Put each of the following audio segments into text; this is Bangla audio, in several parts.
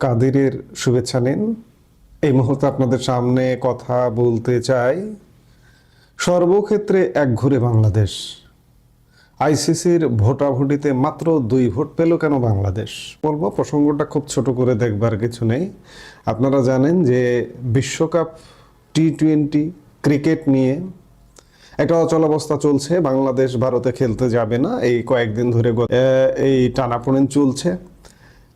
কাদিরের শুভেচ্ছা নিন। এই মুহূর্তে আপনাদের সামনে কথা বলতে চাই, সর্বক্ষেত্রে এক ঘুরে বাংলাদেশ। আইসিসির ভোটাভুটিতে মাত্র দুই ভোট পেল কেন বাংলাদেশ? বলব, প্রসঙ্গটা খুব ছোট করে দেখবার কিছু নেই। আপনারা জানেন যে বিশ্বকাপ টি টোয়েন্টি ক্রিকেট নিয়ে একটা অচলাবস্থা চলছে। বাংলাদেশ ভারতে খেলতে যাবে না। এই কয়েকদিন ধরে এই টানাপোড়েন চলছে।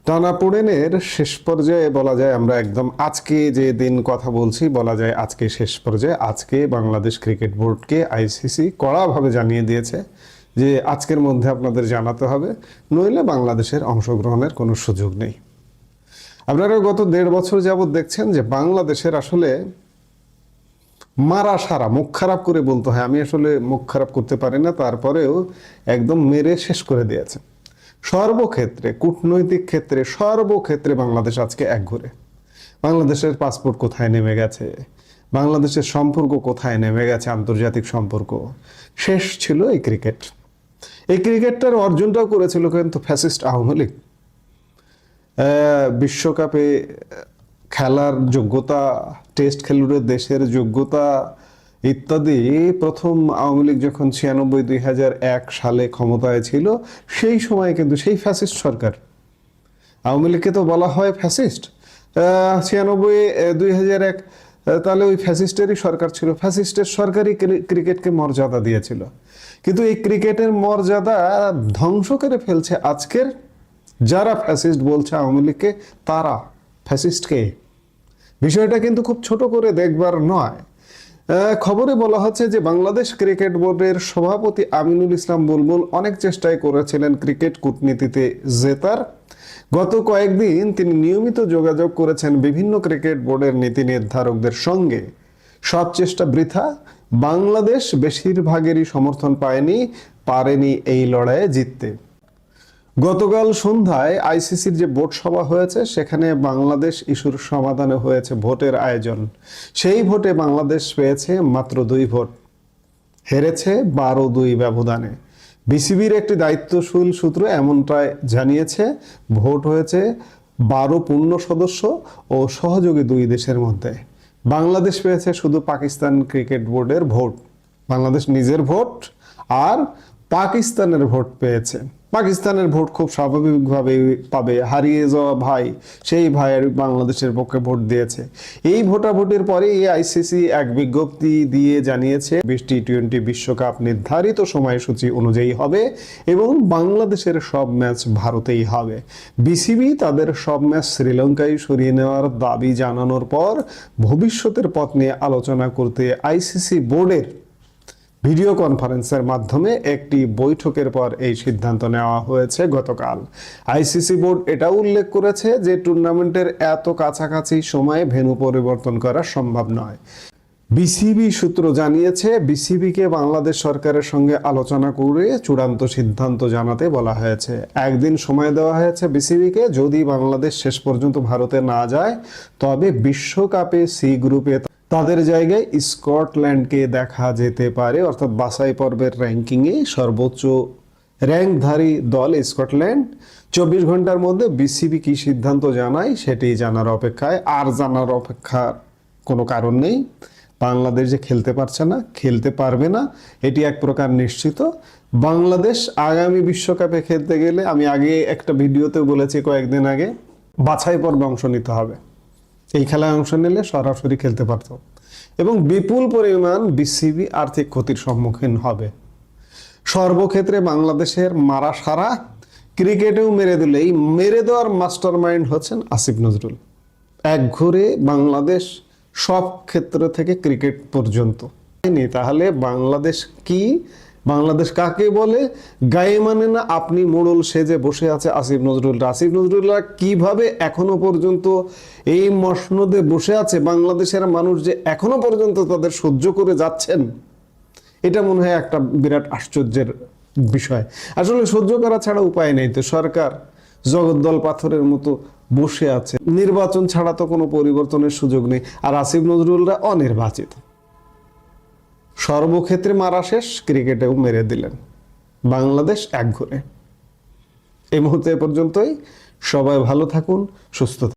টানাপোড়েনের শেষ পর্যায়ে বলা যায় আমরা একদম আজকে যে দিন কথা বলছি, বলা যায় আজকে শেষ পর্যায়ে। আজকে বাংলাদেশ ক্রিকেট বোর্ডকে আইসিসি কড়াভাবে জানিয়ে দিয়েছে যে আজকের মধ্যে আপনাদের জানাতে হবে, নইলে বাংলাদেশের অংশগ্রহণের কোনো সুযোগ নেই। আপনারা গত দেড় বছর যাবৎ দেখছেন যে বাংলাদেশের আসলে মারা সারা মুখ খারাপ করে বলতে হয়। আমি আসলে মুখ খারাপ করতে পারি না, তারপরেও একদম মেরে শেষ করে দিয়েছে। সর্বক্ষেত্রে, কূটনৈতিক ক্ষেত্রে, সর্বক্ষেত্রে বাংলাদেশ আজকে একঘরে বাংলাদেশের পাসপোর্ট কোথায় নেমে গেছে? বাংলাদেশের সম্পর্ক কোথায় নেমে গেছে? আন্তর্জাতিক সম্পর্ক শেষ ছিল এই ক্রিকেট। এই ক্রিকেটটার অর্জনটাও করেছিল কিন্তু ফ্যাসিস্ট আওয়ামী লীগ। বিশ্বকাপে খেলার যোগ্যতা, টেস্ট খেলুড়ে দেশের যোগ্যতা ইত্যাদি। প্রথম আওয়ামী লীগ যখন ছিয়ানব্বই দুই হাজার এক সালে ক্ষমতায় ছিল, সেই সময় কিন্তু সেই ফ্যাসিস্ট সরকার। আওয়ামী লীগকে তো বলা হয় ফ্যাসিস্ট। ছিয়ানব্বই দুই হাজার এক তাহলে ওই ফ্যাসিস্টেরই সরকার ছিল। ফ্যাসিস্টের সরকারই ক্রিকেটকে মর্যাদা দিয়েছিল। কিন্তু এই ক্রিকেটের মর্যাদা ধ্বংস করে ফেলছে আজকের যারা ফ্যাসিস্ট বলছে আওয়ামী লীগকে, তারা ফ্যাসিস্টকে। বিষয়টা কিন্তু খুব ছোট করে দেখবার নয়। খবরে বলা হচ্ছে যে বাংলাদেশ ক্রিকেট বোর্ডের সভাপতি আমিনুল ইসলাম বুলবুল অনেক চেষ্টাই করেছিলেন ক্রিকেট কূটনীতিতে জেতার। গত কয়েকদিন তিনি নিয়মিত যোগাযোগ করেছেন বিভিন্ন ক্রিকেট বোর্ডের নীতি নির্ধারকদের সঙ্গে। সব চেষ্টা বৃথা, বাংলাদেশ বেশিরভাগেরই সমর্থন পায়নি, পারেনি এই লড়াইয়ে জিততে। গতকাল সন্ধ্যায় আইসিসির যে ভোট সভা হয়েছে, সেখানে বাংলাদেশ ইস্যুর সমাধানে হয়েছে ভোটের আয়োজন। সেই ভোটে বাংলাদেশ পেয়েছে মাত্র দুই ভোট। হেরেছে বারো দুই ব্যবধানে। বিসিবির একটি দায়িত্বশীল সূত্র এমনটাই জানিয়েছে, ভোট হয়েছে বারো পূর্ণ সদস্য ও সহযোগী দুই দেশের মধ্যে। বাংলাদেশ পেয়েছে শুধু পাকিস্তান ক্রিকেট বোর্ডের ভোট। বাংলাদেশ নিজের ভোট আর পাকিস্তানের ভোট পেয়েছে। পাকিস্তানের ভোট খুব স্বাভাবিকভাবে পাবে, হারিয়ে যাওয়া ভাই, সেই ভাইয়ের বাংলাদেশের পক্ষে ভোট দিয়েছে। এই ভোটাভুটির পরে এই আইসিসি এক বিজ্ঞপ্তি দিয়ে জানিয়েছে বিশ টি টোয়েন্টি বিশ্বকাপ নির্ধারিত সময়সূচি অনুযায়ী হবে এবং বাংলাদেশের সব ম্যাচ ভারতেই হবে। বিসিবি তাদের সব ম্যাচ শ্রীলঙ্কায় সরিয়ে নেওয়ার দাবি জানানোর পর ভবিষ্যতের পথ নিয়ে আলোচনা করতে আইসিসি বোর্ডের ভিডিও কনফারেন্সের মাধ্যমে একটি বৈঠকের পর এই সিদ্ধান্ত নেওয়া হয়েছে গতকাল। আইসিসি বোর্ড এটা উল্লেখ করেছে যে টুর্নামেন্টের এত কাছাকাছি সময়ে ভেন্যু পরিবর্তন করা সম্ভব নয়। বিসিবি সূত্র জানিয়েছে, বিসিবিকে বাংলাদেশ সরকারের সঙ্গে আলোচনা করে চূড়ান্ত সিদ্ধান্ত জানাতে বলা হয়েছে। একদিন সময় দেওয়া হয়েছে বিসিবিকে, যদি বাংলাদেশ শেষ পর্যন্ত ভারতে না যায়, তবে বিশ্বকাপে সি গ্রুপে তাদের জায়গায় স্কটল্যান্ডকে দেখা যেতে পারে, অর্থাৎ বাছাই পর্বের র্যাঙ্কিংয়ে সর্বোচ্চ র্যাঙ্কধারী দল স্কটল্যান্ড। চব্বিশ ঘণ্টার মধ্যে বিসিবি কি সিদ্ধান্ত জানায় সেটি জানার অপেক্ষায় আর জানার অপেক্ষার কোনো কারণ নেই। বাংলাদেশ যে খেলতে পারছে না, খেলতে পারবে না, এটি এক প্রকার নিশ্চিত। বাংলাদেশ আগামী বিশ্বকাপে খেলতে গেলে, আমি আগে একটা ভিডিওতে বলেছি কয়েকদিন আগে, বাছাই পর্বে অংশ নিতে হবে। এই খেলায় অংশ নিলে সরাসরি খেলতে পারত। এবং বিপুল পরিমাণ বিসিবি আর্থিক ক্ষতির সম্মুখীন হবে। সর্বক্ষেত্রে বাংলাদেশের মারা সারা ক্রিকেটেও মেরে দিলেই মেরে দেওয়ার মাস্টার মাইন্ড হচ্ছেন আসিফ নজরুল। এক ঘুরে বাংলাদেশ সব ক্ষেত্র থেকে ক্রিকেট পর্যন্ত। তাহলে বাংলাদেশ কি বাংলাদেশ কাকে বলে? গায়ে মানে না আপনি মোড়ল সেজে বসে আছে আসিফ নজরুল আসিফ নজরুলরা কীভাবে এখনও পর্যন্ত এই মসনদে বসে আছে? বাংলাদেশের মানুষ যে এখনও পর্যন্ত তাদের সহ্য করে যাচ্ছেন, এটা মনে হয় একটা বিরাট আশ্চর্যের বিষয়। আসলে সহ্য করা ছাড়া উপায় নেই তো। সরকার জগদ্দল পাথরের মতো বসে আছে। নির্বাচন ছাড়া তো কোনো পরিবর্তনের সুযোগ নেই। আর আসিফ নজরুলরা অনির্বাচিত। সর্বক্ষেত্রে মারা শেষ, ক্রিকেটেও মেরে দিলেন। বাংলাদেশ এক ঘুরে। এই মুহূর্তে পর্যন্তই। সবাই ভালো থাকুন, সুস্থ